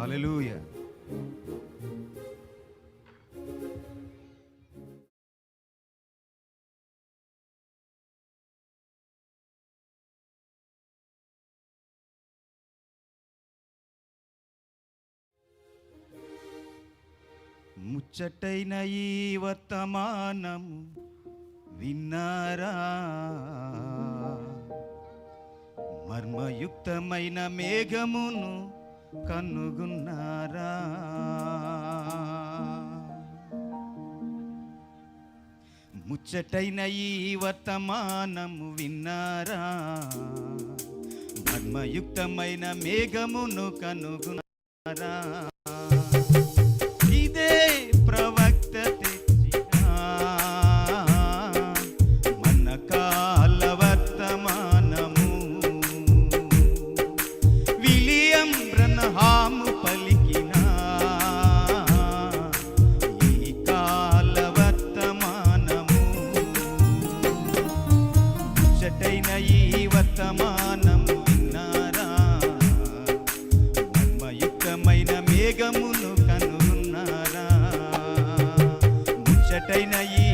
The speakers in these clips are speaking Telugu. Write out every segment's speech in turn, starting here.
హలెలూయ ముచ్చటైన ఈ వర్తమానము విన్నారా? మర్మయుక్తమైన మేఘమును కనుగొన్నారా? ముచ్చటైన ఈ వర్తమానము విన్నారా? మర్మయుక్తమైన మేఘమును కనుగొన్నారా? ముచ్చటైన ఈ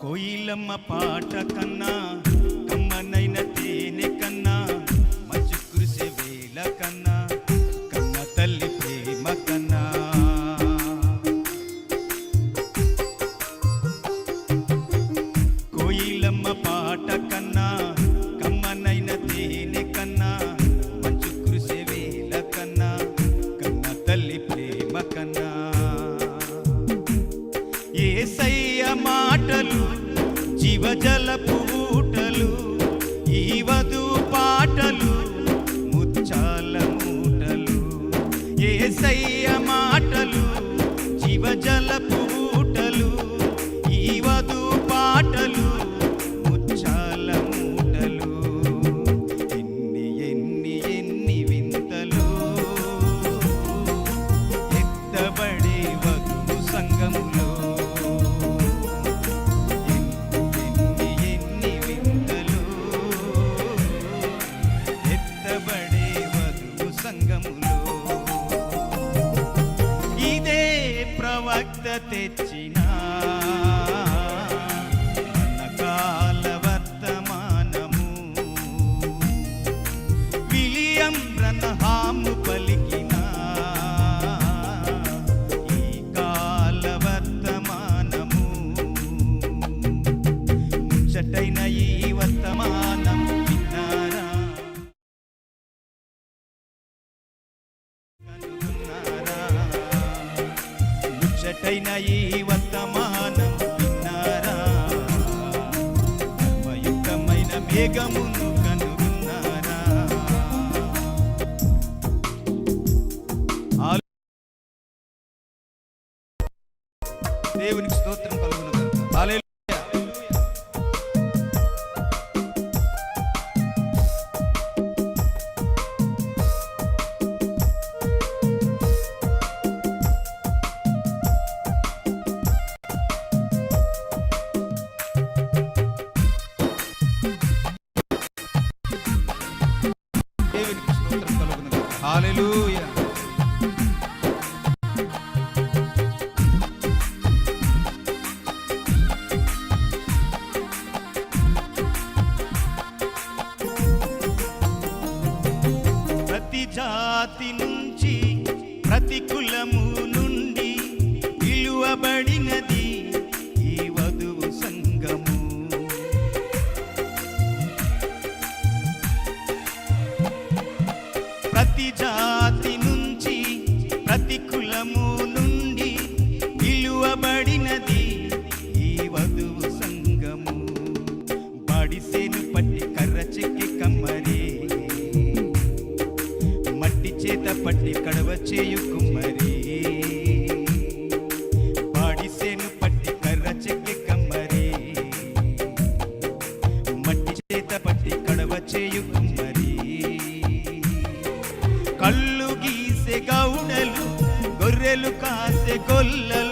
కోయిలమ్మ పాట కన్నా కమ్మనైన తేనె కన్నా మంచు కురిసే వేల కన్నా. జీవజల పూటలు ఈ వధు పాటలు ముచ్చాల మూటలు ఏసయ్య మాటలు జీవజల తెచ్చిన. కాల వర్తమానము. విలియం బ్రహ్మ ముచ్చటైన ఈ వర్తమానం విన్నారా? మయుక్తమైన మేఘమును కనుగొన్నారా? ఆలు- దేవునికి స్తోత్రం. Hallelujah. ప్రతి జాతి சொல்லல்